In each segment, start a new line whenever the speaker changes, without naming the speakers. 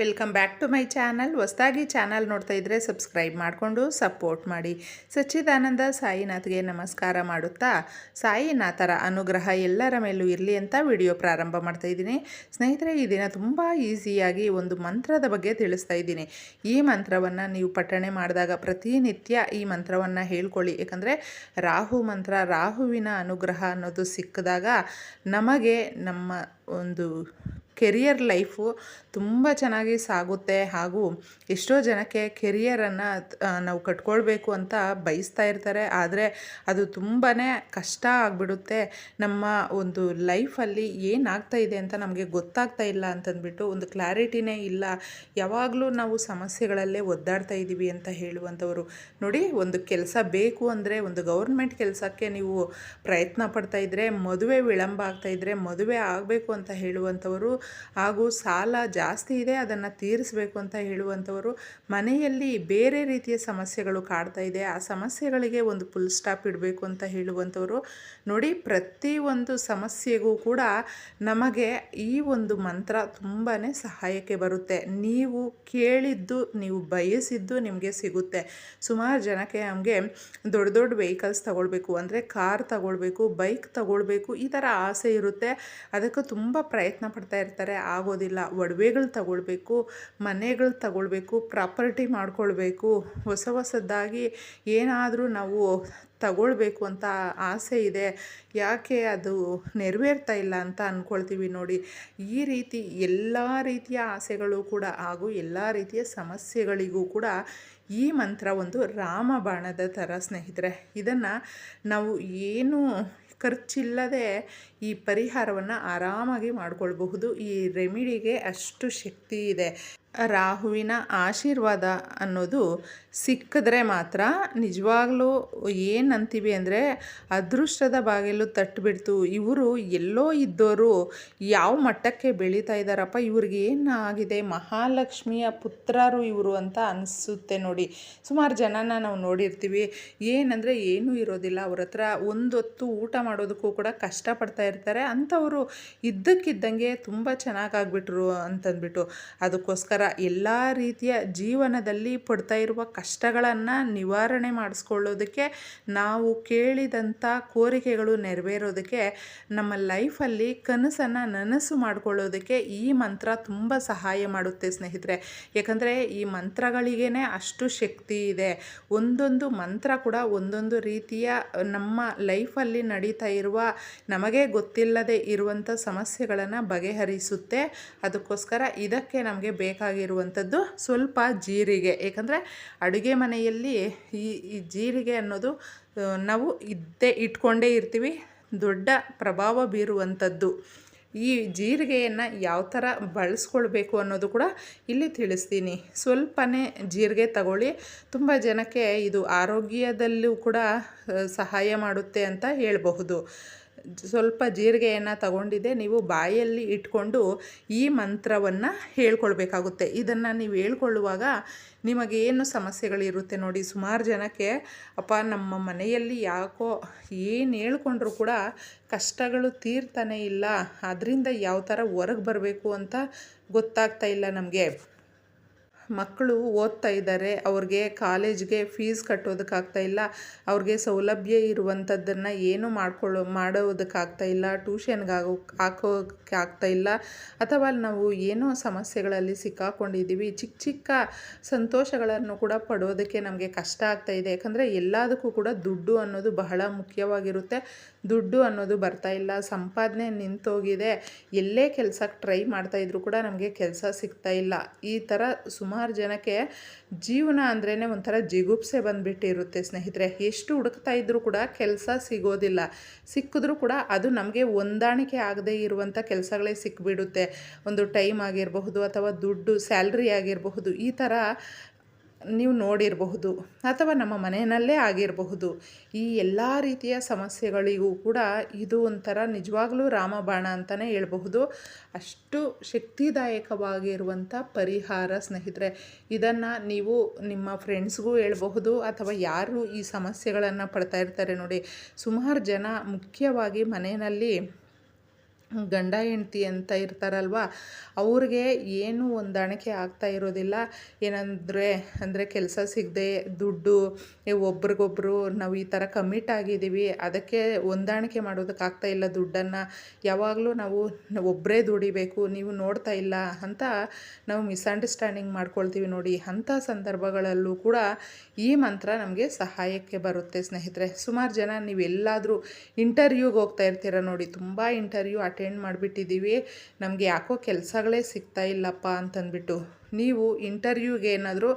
Welcome back to my channel. ಹೊಸದಾಗಿ channel ನೋಡ್ತಾ ಇದ್ದರೆ ಸಬ್ಸ್ಕ್ರೈಬ್ ಮಾಡಿಕೊಂಡು ಸಪೋರ್ಟ್ ಮಾಡಿ. ಸಚ್ಚಿದಾನಂದ ಸಾಯಿನಾಥ್ಗೆ ನಮಸ್ಕಾರ ಮಾಡುತ್ತಾ, ಸಾಯಿನಾಥರ ಅನುಗ್ರಹ ಎಲ್ಲರ ಮೇಲೂ ಇರಲಿ ಅಂತ ವಿಡಿಯೋ ಪ್ರಾರಂಭ ಮಾಡ್ತಾ ಇದ್ದೀನಿ. ಸ್ನೇಹಿತರೆ, ಈ ದಿನ ತುಂಬ ಈಸಿಯಾಗಿ ಒಂದು ಮಂತ್ರದ ಬಗ್ಗೆ ತಿಳಿಸ್ತಾ ಇದ್ದೀನಿ. ಈ ಮಂತ್ರವನ್ನು ನೀವು ಪಠಣೆ ಮಾಡಿದಾಗ ಪ್ರತಿನಿತ್ಯ ಈ ಮಂತ್ರವನ್ನು ಹೇಳ್ಕೊಳ್ಳಿ. ಯಾಕಂದರೆ ರಾಹು ಮಂತ್ರ, ರಾಹುವಿನ ಅನುಗ್ರಹ ಅನ್ನೋದು ಸಿಕ್ಕಿದಾಗ ನಮಗೆ ನಮ್ಮ ಒಂದು ಕೆರಿಯರ್ ಲೈಫು ತುಂಬ ಚೆನ್ನಾಗಿ ಸಾಗುತ್ತೆ ಹಾಗೂ ಎಷ್ಟೋ ಜನಕ್ಕೆ ಕೆರಿಯರನ್ನು ನಾವು ಕಟ್ಕೊಳ್ಬೇಕು ಅಂತ ಬಯಸ್ತಾ ಇರ್ತಾರೆ. ಆದರೆ ಅದು ತುಂಬಾ ಕಷ್ಟ ಆಗಿಬಿಡುತ್ತೆ. ನಮ್ಮ ಒಂದು ಲೈಫಲ್ಲಿ ಏನಾಗ್ತಾ ಇದೆ ಅಂತ ನಮಗೆ ಗೊತ್ತಾಗ್ತಾ ಇಲ್ಲ ಅಂತಂದ್ಬಿಟ್ಟು ಒಂದು ಕ್ಲಾರಿಟಿನೇ ಇಲ್ಲ. ಯಾವಾಗಲೂ ನಾವು ಸಮಸ್ಯೆಗಳಲ್ಲೇ ಒದ್ದಾಡ್ತಾ ಇದ್ದೀವಿ ಅಂತ ಹೇಳುವಂಥವರು. ನೋಡಿ, ಒಂದು ಕೆಲಸ ಬೇಕು ಅಂದರೆ ಒಂದು ಗೌರ್ಮೆಂಟ್ ಕೆಲಸಕ್ಕೆ ನೀವು ಪ್ರಯತ್ನ ಪಡ್ತಾ ಇದ್ದರೆ ಮದುವೆ ವಿಳಂಬ ಆಗ್ತಾ ಇದ್ದರೆ ಮದುವೆ ಆಗಬೇಕು ಅಂತ ಹೇಳುವಂಥವರು ಹಾಗೂ ಸಾಲ ಜಾಸ್ತಿ ಇದೆ, ಅದನ್ನು ತೀರಿಸಬೇಕು ಅಂತ ಹೇಳುವಂಥವರು ಮನೆಯಲ್ಲಿ ಬೇರೆ ರೀತಿಯ ಸಮಸ್ಯೆಗಳು ಕಾಡ್ತಾ ಇದೆ. ಆ ಸಮಸ್ಯೆಗಳಿಗೆ ಒಂದು ಫುಲ್ ಸ್ಟಾಪ್ ಇಡಬೇಕು ಅಂತ ಹೇಳುವಂಥವರು ನೋಡಿ ಪ್ರತಿಯೊಂದು ಸಮಸ್ಯೆಗೂ ಕೂಡ ನಮಗೆ ಈ ಒಂದು ಮಂತ್ರ ತುಂಬಾ ಸಹಾಯಕ್ಕೆ ಬರುತ್ತೆ. ನೀವು ಕೇಳಿದ್ದು, ನೀವು ಬಯಸಿದ್ದು ನಿಮಗೆ ಸಿಗುತ್ತೆ. ಸುಮಾರು ಜನಕ್ಕೆ ನಮಗೆ ದೊಡ್ಡ ದೊಡ್ಡ ವೆಹಿಕಲ್ಸ್ ತಗೊಳ್ಬೇಕು, ಅಂದರೆ ಕಾರ್ ತಗೊಳ್ಬೇಕು ಬೈಕ್ ತಗೊಳ್ಬೇಕು, ಈ ಥರ ಆಸೆ ಇರುತ್ತೆ. ಅದಕ್ಕೆ ತುಂಬ ಪ್ರಯತ್ನ ಪಡ್ತಾ ಇರ್ತಾರೆ ಆಗೋದಿಲ್ಲ, ಒಡವೆಗಳು ತಗೊಳ್ಬೇಕು, ಮನೆಗಳು ತಗೊಳ್ಬೇಕು, ಪ್ರಾಪರ್ಟಿ ಮಾಡ್ಕೊಳ್ಬೇಕು, ಹೊಸ ಹೊಸದಾಗಿ ಏನಾದರೂ ನಾವು ತಗೊಳ್ಬೇಕು ಅಂತ ಆಸೆ ಇದೆ. ಯಾಕೆ ಅದು ನೆರವೇರ್ತಾ ಇಲ್ಲ ಅಂತ ಅಂದ್ಕೊಳ್ತೀವಿ ನೋಡಿ. ಈ ರೀತಿ ಎಲ್ಲ ರೀತಿಯ ಆಸೆಗಳು ಕೂಡ ಹಾಗೂ ಎಲ್ಲ ರೀತಿಯ ಸಮಸ್ಯೆಗಳಿಗೂ ಕೂಡ ಈ ಮಂತ್ರ ಒಂದು ರಾಮಬಾಣದ ಥರ ಸ್ನೇಹಿತರೆ. ಇದನ್ನು ನಾವು ಏನು ಖರ್ಚಿಲ್ಲದೆ ಈ ಪರಿಹಾರವನ್ನು ಆರಾಮಾಗಿ ಮಾಡಿಕೊಳ್ಬಹುದು. ಈ ರೆಮಿಡಿಗೆ ಅಷ್ಟು ಶಕ್ತಿ ಇದೆ. ರಾಹುವಿನ ಆಶೀರ್ವಾದ ಅನ್ನೋದು ಸಿಕ್ಕಿದ್ರೆ ಮಾತ್ರ ನಿಜವಾಗ್ಲೂ ಏನಂತೀವಿ ಅಂದರೆ ಅದೃಷ್ಟದ ಬಾಗಿಲು ತಟ್ಟಿಬಿಡ್ತು. ಇವರು ಎಲ್ಲೋ ಇದ್ದವರು ಯಾವ ಮಟ್ಟಕ್ಕೆ ಬೆಳೀತಾ ಇದ್ದಾರಪ್ಪ, ಇವ್ರಿಗೆ ಏನಾಗಿದೆ, ಮಹಾಲಕ್ಷ್ಮಿಯ ಪುತ್ರರು ಇವರು ಅಂತ ಅನಿಸುತ್ತೆ ನೋಡಿ. ಸುಮಾರು ಜನನ ನಾವು ನೋಡಿರ್ತೀವಿ. ಏನಂದರೆ ಏನೂ ಇರೋದಿಲ್ಲ. ಅವ್ರ ಹತ್ರ ಒಂದೊತ್ತು ಊಟ ಮಾಡೋದಕ್ಕೂ ಕೂಡ ಕಷ್ಟಪಡ್ತಾ ಇರ್ತಾರೆ. ಅಂಥವರು ಇದ್ದಕ್ಕಿದ್ದಂಗೆ ತುಂಬ ಚೆನ್ನಾಗಾಗ್ಬಿಟ್ರು ಅಂತಂದ್ಬಿಟ್ಟು. ಅದಕ್ಕೋಸ್ಕರ ಎಲ್ಲ ರೀತಿಯ ಜೀವನದಲ್ಲಿ ಪಡ್ತಾ ಇರುವ ಕಷ್ಟಗಳನ್ನು ನಿವಾರಣೆ ಮಾಡಿಸ್ಕೊಳ್ಳೋದಕ್ಕೆ, ನಾವು ಕೇಳಿದಂಥ ಕೋರಿಕೆಗಳು ನೆರವೇರೋದಕ್ಕೆ, ನಮ್ಮ ಲೈಫಲ್ಲಿ ಕನಸನ್ನು ನನಸು ಮಾಡಿಕೊಳ್ಳೋದಕ್ಕೆ ಈ ಮಂತ್ರ ತುಂಬ ಸಹಾಯ ಮಾಡುತ್ತೆ ಸ್ನೇಹಿತರೆ. ಯಾಕಂದರೆ ಈ ಮಂತ್ರಗಳಿಗೇ ಅಷ್ಟು ಶಕ್ತಿ ಇದೆ. ಒಂದೊಂದು ಮಂತ್ರ ಕೂಡ ಒಂದೊಂದು ರೀತಿಯ ನಮ್ಮ ಲೈಫಲ್ಲಿ ನಡೀತಾ ಇರುವ ನಮಗೆ ಗೊತ್ತಿಲ್ಲದೆ ಇರುವಂಥ ಸಮಸ್ಯೆಗಳನ್ನು ಬಗೆಹರಿಸುತ್ತೆ. ಅದಕ್ಕೋಸ್ಕರ ಇದಕ್ಕೆ ನಮಗೆ ಬೇಕಾಗಿ ಬೇಕಾಗಿರುವಂಥದ್ದು ಸ್ವಲ್ಪ ಜೀರಿಗೆ. ಏಕೆಂದರೆ ಅಡುಗೆ ಮನೆಯಲ್ಲಿ ಈ ಈ ಜೀರಿಗೆ ಅನ್ನೋದು ನಾವು ಇದ್ದೇ ಇಟ್ಕೊಂಡೇ ಇರ್ತೀವಿ. ದೊಡ್ಡ ಪ್ರಭಾವ ಬೀರುವಂಥದ್ದು. ಈ ಜೀರಿಗೆಯನ್ನು ಯಾವ ಥರ ಬಳಸ್ಕೊಳ್ಬೇಕು ಅನ್ನೋದು ಕೂಡ ಇಲ್ಲಿ ತಿಳಿಸ್ತೀನಿ. ಸ್ವಲ್ಪನೇ ಜೀರಿಗೆ ತಗೊಳ್ಳಿ. ತುಂಬ ಜನಕ್ಕೆ ಇದು ಆರೋಗ್ಯದಲ್ಲೂ ಕೂಡ ಸಹಾಯ ಮಾಡುತ್ತೆ ಅಂತ ಹೇಳಬಹುದು. ಸ್ವಲ್ಪ ಜೀರಿಗೆಯನ್ನು ತಗೊಂಡಿದ್ದೆ. ನೀವು ಬಾಯಲ್ಲಿ ಇಟ್ಕೊಂಡು ಈ ಮಂತ್ರವನ್ನು ಹೇಳ್ಕೊಳ್ಬೇಕಾಗುತ್ತೆ. ಇದನ್ನು ನೀವು ಹೇಳ್ಕೊಳ್ಳುವಾಗ ನಿಮಗೆ ಏನು ಸಮಸ್ಯೆಗಳಿರುತ್ತೆ ನೋಡಿ. ಸುಮಾರು ಜನಕ್ಕೆ ಅಪ್ಪ ನಮ್ಮ ಮನೆಯಲ್ಲಿ ಯಾಕೋ ಏನು ಹೇಳ್ಕೊಂಡ್ರೂ ಕೂಡ ಕಷ್ಟಗಳು ತೀರ್ತಾನೆ ಇಲ್ಲ. ಅದರಿಂದ ಯಾವ ಥರ ಹೊರಗೆ ಬರಬೇಕು ಅಂತ ಗೊತ್ತಾಗ್ತಾ ಇಲ್ಲ ನಮಗೆ. ಮಕ್ಕಳು ಓದ್ತಾ ಇದ್ದಾರೆ, ಅವ್ರಿಗೆ ಕಾಲೇಜ್ಗೆ ಫೀಸ್ ಕಟ್ಟೋದಕ್ಕಾಗ್ತಾ ಇಲ್ಲ, ಅವ್ರಿಗೆ ಸೌಲಭ್ಯ ಇರುವಂಥದ್ದನ್ನು ಏನು ಮಾಡ್ಕೊಳ್ಳೋ, ಮಾಡೋದಕ್ಕಾಗ್ತಾ ಇಲ್ಲ ಟ್ಯೂಷನ್ಗೆ ಆಗೋ ಹಾಕೋಕ್ಕೆ ಆಗ್ತಾ ಇಲ್ಲ, ಅಥವಾ ನಾವು ಏನೋ ಸಮಸ್ಯೆಗಳಲ್ಲಿ ಸಿಕ್ಕಾಕೊಂಡಿದ್ದೀವಿ, ಚಿಕ್ಕ ಚಿಕ್ಕ ಸಂತೋಷಗಳನ್ನು ಕೂಡ ಪಡೋದಕ್ಕೆ ನಮಗೆ ಕಷ್ಟ ಆಗ್ತಾ ಇದೆ. ಯಾಕಂದರೆ ಎಲ್ಲದಕ್ಕೂ ಕೂಡ ದುಡ್ಡು ಅನ್ನೋದು ಬಹಳ ಮುಖ್ಯವಾಗಿರುತ್ತೆ. ದುಡ್ಡು ಅನ್ನೋದು ಬರ್ತಾ ಇಲ್ಲ, ಸಂಪಾದನೆ ನಿಂತೋಗಿದೆ. ಎಲ್ಲೇ ಕೆಲಸಕ್ಕೆ ಟ್ರೈ ಮಾಡ್ತಾ ಮಾಡ್ತಾಯಿದ್ರು ಕೂಡ ನಮಗೆ ಕೆಲಸ ಸಿಗ್ತಾ ಇಲ್ಲ. ಈ ಥರ ಸುಮಾರು ಜನಕ್ಕೆ ಜೀವನ ಅಂದ್ರೇ ಒಂಥರ ಜಿಗುಪ್ಸೆ ಬಂದುಬಿಟ್ಟಿರುತ್ತೆ ಸ್ನೇಹಿತರೆ. ಎಷ್ಟು ಹುಡುಕ್ತಾ ಇದ್ದರೂ ಕೂಡ ಕೆಲಸ ಸಿಗೋದಿಲ್ಲ. ಸಿಕ್ಕಿದ್ರೂ ಕೂಡ ಅದು ನಮಗೆ ಹೊಂದಾಣಿಕೆ ಆಗದೇ ಇರುವಂಥ ಕೆಲಸಗಳೇ ಸಿಕ್ಬಿಡುತ್ತೆ. ಒಂದು ಟೈಮ್ ಆಗಿರಬಹುದು ಅಥವಾ ದುಡ್ಡು, ಸ್ಯಾಲ್ರಿ ಆಗಿರಬಹುದು, ಈ ಥರ ನೀವು ನೋಡಿರಬಹುದು ಅಥವಾ ನಮ್ಮ ಮನೆಯಲ್ಲೇ ಆಗಿರಬಹುದು, ಈ ಎಲ್ಲ ರೀತಿಯ ಸಮಸ್ಯೆಗಳಿಗೂ ಕೂಡ ಇದು ಒಂಥರ ನಿಜವಾಗ್ಲೂ ರಾಮಬಾಣ ಅಂತಲೇ ಹೇಳಬಹುದು. ಅಷ್ಟು ಶಕ್ತಿದಾಯಕವಾಗಿರುವಂಥ ಪರಿಹಾರ ಸ್ನೇಹಿತರೆ, ಇದನ್ನು ನೀವು ನಿಮ್ಮ ಫ್ರೆಂಡ್ಸ್ಗೂ ಹೇಳಬಹುದು ಅಥವಾ ಯಾರು ಈ ಸಮಸ್ಯೆಗಳನ್ನು ಪಡ್ತಾ ಇರ್ತಾರೆ ನೋಡಿ, ಸುಮಾರು ಜನ ಮುಖ್ಯವಾಗಿ ಮನೆಯಲ್ಲಿ ಗಂಡ ಹೆಂಡತಿ ಅಂತ ಇರ್ತಾರಲ್ವ, ಅವ್ರಿಗೆ ಏನೂ ಹೊಂದಾಣಿಕೆ ಆಗ್ತಾ ಇರೋದಿಲ್ಲ. ಏನಂದರೆ, ಅಂದರೆ ಕೆಲಸ ಸಿಗದೆ ದುಡ್ಡು ಒಬ್ರಿಗೊಬ್ರು ನಾವು ಈ ಥರ ಕಮಿಟ್ ಆಗಿದ್ದೀವಿ ಅದಕ್ಕೆ ಹೊಂದಾಣಿಕೆ ಮಾಡೋದಕ್ಕಾಗ್ತಾ ಇಲ್ಲ ದುಡ್ಡನ್ನು. ಯಾವಾಗಲೂ ನಾವು ಒಬ್ಬರೇ ದುಡಿಬೇಕು, ನೀವು ನೋಡ್ತಾ ಇಲ್ಲ ಅಂತ ನಾವು ಮಿಸ್ಅಂಡರ್ಸ್ಟ್ಯಾಂಡಿಂಗ್ ಮಾಡ್ಕೊಳ್ತೀವಿ ನೋಡಿ. ಅಂಥ ಸಂದರ್ಭಗಳಲ್ಲೂ ಕೂಡ ಈ ಮಂತ್ರ ನಮಗೆ ಸಹಾಯಕ್ಕೆ ಬರುತ್ತೆ ಸ್ನೇಹಿತರೆ. ಸುಮಾರು ಜನ ನೀವೆಲ್ಲಾದರೂ ಇಂಟರ್ವ್ಯೂಗೆ ಹೋಗ್ತಾ ಇರ್ತೀರ ನೋಡಿ, ತುಂಬ ಇಂಟರ್ವ್ಯೂ ಅಟೆಂಡ್ ಮಾಡಿಬಿಟ್ಟಿದ್ದೀವಿ. ನಮಗೆ ಯಾಕೋ ಕೆಲಸಗಳೇ ಸಿಗ್ತಾ ಇಲ್ಲಪ್ಪ ಅಂತಂದ್ಬಿಟ್ಟು. ನೀವು ಇಂಟರ್ವ್ಯೂಗೆ ಏನಾದರೂ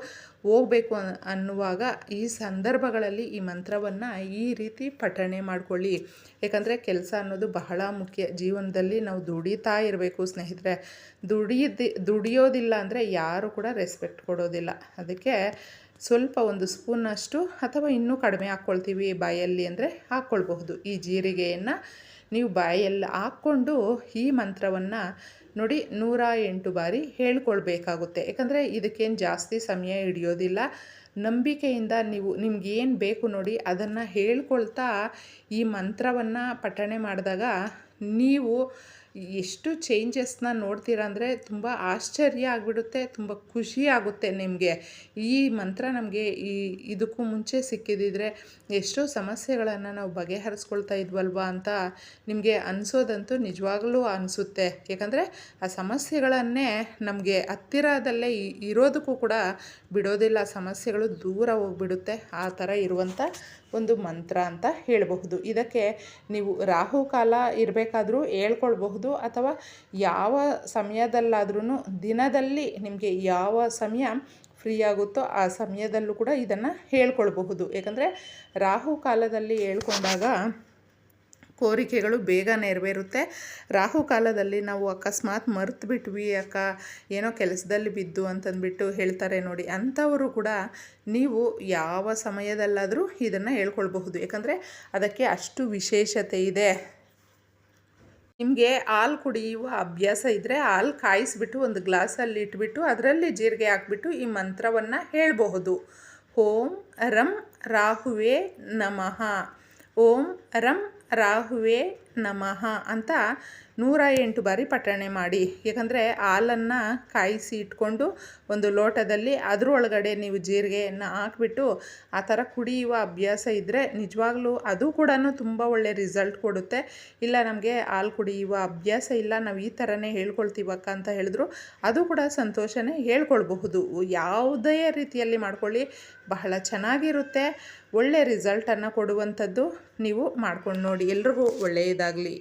ಹೋಗಬೇಕು ಅನ್ನುವಾಗ ಈ ಸಂದರ್ಭಗಳಲ್ಲಿ ಈ ಮಂತ್ರವನ್ನು ಈ ರೀತಿ ಪಠಣೆ ಮಾಡಿಕೊಳ್ಳಿ. ಯಾಕಂದರೆ ಕೆಲಸ ಅನ್ನೋದು ಬಹಳ ಮುಖ್ಯ. ಜೀವನದಲ್ಲಿ ನಾವು ದುಡಿತಾ ಇರಬೇಕು ಸ್ನೇಹಿತರೆ. ದುಡಿಯದಿ, ದುಡಿಯೋದಿಲ್ಲ ಅಂದರೆ ಯಾರು ಕೂಡ ರೆಸ್ಪೆಕ್ಟ್ ಕೊಡೋದಿಲ್ಲ. ಅದಕ್ಕೆ ಸ್ವಲ್ಪ ಒಂದು ಸ್ಪೂನಷ್ಟು ಅಥವಾ ಇನ್ನೂ ಕಡಿಮೆ ಹಾಕ್ಕೊಳ್ತೀವಿ ಬಾಯಲ್ಲಿ ಅಂದರೆ ಹಾಕ್ಕೊಳ್ಬಹುದು. ಈ ಜೀರಿಗೆಯನ್ನು ನೀವು ಬಾಯಲ್ಲಿ ಹಾಕ್ಕೊಂಡು ಈ ಮಂತ್ರವನ್ನು ನೋಡಿ ನೂರ ಎಂಟು ಬಾರಿ ಹೇಳ್ಕೊಳ್ಬೇಕಾಗುತ್ತೆ. ಯಾಕಂದರೆ ಇದಕ್ಕೇನು ಜಾಸ್ತಿ ಸಮಯ ಹಿಡಿಯೋದಿಲ್ಲ. ನಂಬಿಕೆಯಿಂದ ನೀವು ನಿಮ್ಗೇನು ಬೇಕು ನೋಡಿ ಅದನ್ನು ಹೇಳ್ಕೊಳ್ತಾ ಈ ಮಂತ್ರವನ್ನು ಪಠಣೆ ಮಾಡಿದಾಗ ನೀವು ಎಷ್ಟು ಚೇಂಜಸ್ನ ನೋಡ್ತೀರ ಅಂದರೆ ತುಂಬ ಆಶ್ಚರ್ಯ ಆಗಿಬಿಡುತ್ತೆ, ತುಂಬ ಖುಷಿ ಆಗುತ್ತೆ ನಿಮಗೆ. ಈ ಮಂತ್ರ ನಮಗೆ ಈ ಇದಕ್ಕೂ ಮುಂಚೆ ಸಿಕ್ಕಿದಿದ್ರೆ ಎಷ್ಟೋ ಸಮಸ್ಯೆಗಳನ್ನು ನಾವು ಬಗೆಹರಿಸ್ಕೊಳ್ತಾ ಇದ್ವಲ್ವಾ ಅಂತ ನಿಮಗೆ ಅನಿಸೋದಂತೂ ನಿಜವಾಗ್ಲೂ ಅನಿಸುತ್ತೆ. ಯಾಕಂದರೆ ಆ ಸಮಸ್ಯೆಗಳನ್ನೇ ನಮಗೆ ಹತ್ತಿರದಲ್ಲೇ ಇರೋದಕ್ಕೂ ಕೂಡ ಬಿಡೋದಿಲ್ಲ, ಸಮಸ್ಯೆಗಳು ದೂರ ಹೋಗ್ಬಿಡುತ್ತೆ, ಆ ಥರ ಇರುವಂಥ ಒಂದು ಮಂತ್ರ ಅಂತ ಹೇಳಬಹುದು. ಇದಕ್ಕೆ ನೀವು ರಾಹುಕಾಲ ಇರಬೇಕಾದ್ರೂ ಹೇಳ್ಕೊಳ್ಬಹುದು ಅಥವಾ ಯಾವ ಸಮಯದಲ್ಲಾದ್ರೂ ದಿನದಲ್ಲಿ ನಿಮಗೆ ಯಾವ ಸಮಯ ಫ್ರೀ ಆಗುತ್ತೋ ಆ ಸಮಯದಲ್ಲೂ ಕೂಡ ಇದನ್ನು ಹೇಳ್ಕೊಳ್ಬಹುದು. ಯಾಕಂದರೆ ರಾಹು ಕಾಲದಲ್ಲಿ ಹೇಳ್ಕೊಂಡಾಗ ಕೋರಿಕೆಗಳು ಬೇಗ ನೆರವೇರುತ್ತೆ. ರಾಹು ಕಾಲದಲ್ಲಿ ನಾವು ಅಕಸ್ಮಾತ್ ಮರ್ತು ಬಿಟ್ವಿ ಅಕ್ಕ, ಏನೋ ಕೆಲಸದಲ್ಲಿ ಬಿದ್ದು ಅಂತಂದ್ಬಿಟ್ಟು ಹೇಳ್ತಾರೆ ನೋಡಿ. ಅಂಥವರು ಕೂಡ ನೀವು ಯಾವ ಸಮಯದಲ್ಲಾದರೂ ಇದನ್ನು ಹೇಳ್ಕೊಳ್ಬಹುದು. ಯಾಕಂದರೆ ಅದಕ್ಕೆ ಅಷ್ಟು ವಿಶೇಷತೆ ಇದೆ. ನಿಮಗೆ ಹಾಲು ಕುಡಿಯುವ ಅಭ್ಯಾಸ ಇದ್ದರೆ ಹಾಲು ಕಾಯಿಸಿಬಿಟ್ಟು ಒಂದು ಗ್ಲಾಸಲ್ಲಿ ಇಟ್ಬಿಟ್ಟು ಅದರಲ್ಲಿ ಜೀರಿಗೆ ಹಾಕ್ಬಿಟ್ಟು ಈ ಮಂತ್ರವನ್ನು ಹೇಳಬಹುದು. ಓಂ ರಂ ರಾಹುವೇ ನಮಃ. ಓಂ ರಂ ರಾಹುವೇ ನಮಃ ಅಂತ ನೂರ ಎಂಟು ಬಾರಿ ಪಟ್ಟಣೆ ಮಾಡಿ. ಯಾಕಂದರೆ ಹಾಲನ್ನು ಕಾಯಿಸಿ ಇಟ್ಕೊಂಡು ಒಂದು ಲೋಟದಲ್ಲಿ ಅದರೊಳಗಡೆ ನೀವು ಜೀರಿಗೆಯನ್ನು ಹಾಕ್ಬಿಟ್ಟು ಆ ಥರ ಕುಡಿಯುವ ಅಭ್ಯಾಸ ಇದ್ದರೆ ನಿಜವಾಗ್ಲೂ ಅದು ಕೂಡ ತುಂಬ ಒಳ್ಳೆ ರಿಸಲ್ಟ್ ಕೊಡುತ್ತೆ. ಇಲ್ಲ ನಮಗೆ ಹಾಲು ಕುಡಿಯುವ ಅಭ್ಯಾಸ ಇಲ್ಲ, ನಾವು ಈ ಥರನೇ ಹೇಳ್ಕೊಳ್ತೀವಕ್ಕ ಅಂತ ಹೇಳಿದ್ರು. ಅದು ಕೂಡ ಸಂತೋಷನೇ ಹೇಳ್ಕೊಳ್ಬಹುದು. ಯಾವುದೇ ರೀತಿಯಲ್ಲಿ ಮಾಡ್ಕೊಳ್ಳಿ, ಬಹಳ ಚೆನ್ನಾಗಿರುತ್ತೆ. ಒಳ್ಳೆ ರಿಸಲ್ಟನ್ನು ಕೊಡುವಂಥದ್ದು ನೀವು ಮಾಡ್ಕೊಂಡು ನೋಡಿ. ಎಲ್ರಿಗೂ ಒಳ್ಳೆಯದಾಗಲಿ.